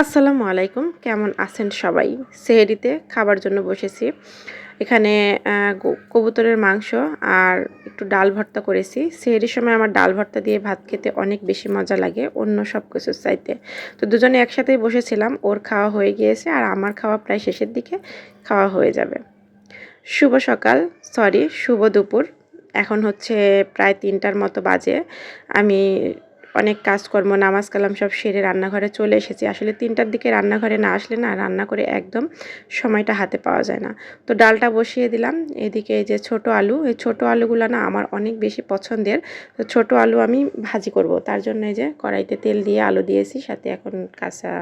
আসসালামু আলাইকুম। কেমন আছেন সবাই? সেহেরিতে খাবার জন্য বসেছি। এখানে কবুতরের মাংস আর একটু ডাল ভর্তা করেছি। সেহেরির সময় আমার ডাল ভর্তা দিয়ে ভাত খেতে অনেক বেশি মজা লাগে, অন্য সব কিছুর চাইতে। তো দুজনে একসাথেই বসেছিলাম, ওর খাওয়া হয়ে গিয়েছে আর আমার খাওয়া প্রায় শেষের দিকে খাওয়া হয়ে যাবে। শুভ সকাল, সরি, শুভ দুপুর। এখন হচ্ছে প্রায় তিনটার মতো বাজে। আমি অনেক কাজকর্ম, নামাজ কালাম সব সেরে রান্নাঘরে চলে এসেছি। আসলে তিনটার দিকে রান্নাঘরে না আসলে না, রান্না করে একদম সময়টা হাতে পাওয়া যায় না। তো ডালটা বসিয়ে দিলাম। এদিকে এই যে ছোট আলু, এই ছোট আলুগুলো না আমার অনেক বেশি পছন্দের। তো ছোট আলু আমি ভাজি করব। তার জন্য এই যে কড়াইতে তেল দিয়ে আলু দিয়েছি, সাথে এখন কাঁচা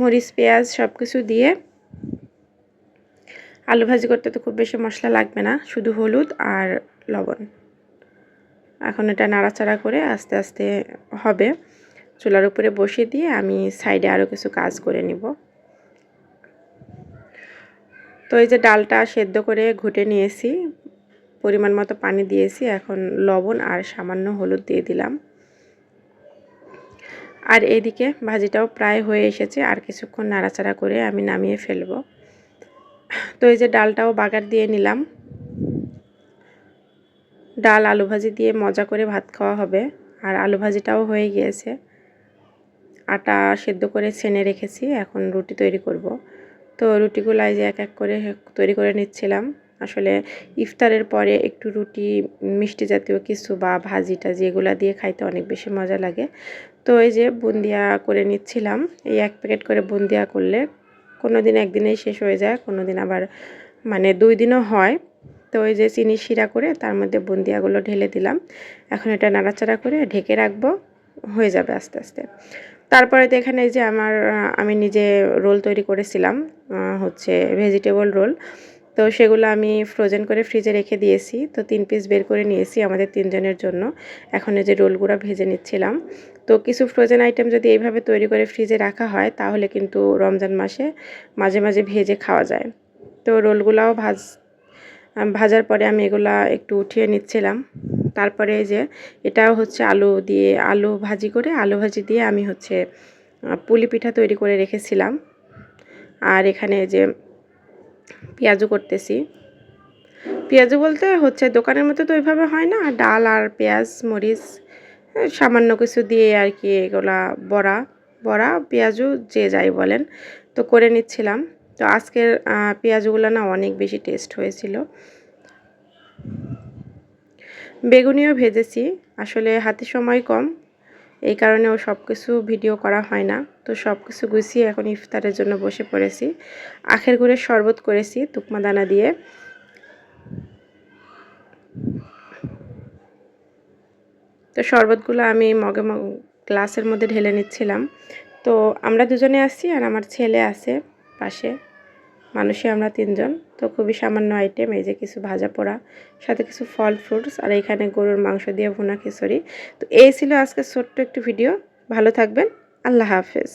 মরিচ, পেঁয়াজ সব কিছু দিয়ে আলু ভাজি করতে তো খুব বেশি মশলা লাগবে না, শুধু হলুদ আর লবণ। এখন এটা নাড়াচাড়া করে আস্তে আস্তে হবে। চুলার উপরে বসিয়ে দিয়ে আমি সাইডে আরও কিছু কাজ করে নিব। তো এই যে ডালটা সেদ্ধ করে ঘুটে নিয়েছি, পরিমাণ মতো পানি দিয়েছি, এখন লবণ আর সামান্য হলুদ দিয়ে দিলাম। আর এদিকে ভাজিটাও প্রায় হয়ে এসেছে, আর কিছুক্ষণ নাড়াচাড়া করে আমি নামিয়ে ফেলব। তো এই যে ডালটাও বাগার দিয়ে নিলাম। ডাল, আলু ভাজি দিয়ে মজা করে ভাত খাওয়া হবে। আর আলু ভাজিটাও হয়ে গিয়েছে। আটা সেদ্ধ করে ছেনে রেখেছি, এখন রুটি তৈরি করব। তো রুটিগুলো যে এক এক করে তৈরি করে নিচ্ছিলাম। আসলে ইফতারের পরে একটু রুটি, মিষ্টি জাতীয় কিছু বা ভাজি টাজি এগুলো দিয়ে খাইতে অনেক বেশি মজা লাগে। তো এই যে বুন্দিয়া করে নিচ্ছিলাম। এই এক প্যাকেট করে বুন্দিয়া করলে কোনো দিন একদিনেই শেষ হয়ে যায় কোনো দিন আবার মানে দুই দিনও হয়। তো ওই যে চিনি শিরা করে তার মধ্যে বুন্দিয়াগুলো ঢেলে দিলাম। এখন এটা নাড়াচাড়া করে ঢেকে রাখব, হয়ে যাবে আস্তে আস্তে। তারপরে তো এখানে যে আমার আমি নিজে রোল তৈরি করেছিলাম হচ্ছে ভেজিটেবল রোল। তো সেগুলো আমি ফ্রোজেন করে ফ্রিজে রেখে দিয়েছি। তো তিন পিস বের করে নিয়েছি আমাদের তিনজনের জন্য। এখন এই যে রোলগুলো ভেজে নিচ্ছিলাম। তো কিছু ফ্রোজেন আইটেম যদি এইভাবে তৈরি করে ফ্রিজে রাখা হয়, তাহলে কিন্তু রমজান মাসে মাঝে মাঝে ভেজে খাওয়া যায়। তো রোলগুলাও ভাজ ভাজার পরে আমি এগুলা একটু উঠিয়ে নিচ্ছিলাম। তারপরে যে এটাও হচ্ছে আলু দিয়ে আলু ভাজি করে, আলু ভাজি দিয়ে আমি হচ্ছে পুলি পিঠা তৈরি করে রেখেছিলাম। আর এখানে যে পেঁয়াজও করতেছি। পেঁয়াজু বলতে হচ্ছে দোকানের মতো তো ওইভাবে হয় না, ডাল আর পেঁয়াজ, মরিচ সামান্য কিছু দিয়ে আর কি এগুলা বড়া বড়া, পেঁয়াজও যে যাই বলেন, তো করে নিচ্ছিলাম। তো আজকের পেঁয়াজগুলো না অনেক বেশি টেস্ট হয়েছিল। বেগুনিও ভেজেছি, আসলে হাতে সময় কম, এই কারণে ও সব কিছু ভিডিও করা হয় না। তো সব কিছু গুছিয়ে এখন ইফতারের জন্য বসে পড়েছি। আখের গুড়ের শরবত করেছি তুকমা দানা দিয়ে। তো শরবতগুলো আমি মগে মগ, গ্লাসের মধ্যে ঢেলে নিচ্ছিলাম। তো আমরা দুজনে আসছি আর আমার ছেলে আছে। পাশে। মানুষই আমরা তিনজন। তো খুবই সামান্য আইটেম এই যে কিছু ভাজা পোড়া, সাথে কিছু ফল ফ্রুটস আর এখানে গরুর মাংস দিয়ে ভুনা খিচুড়ি তো এই ছিল আজকে ছোট্ট একটি ভিডিও ভালো থাকবেন। আল্লাহ হাফেজ।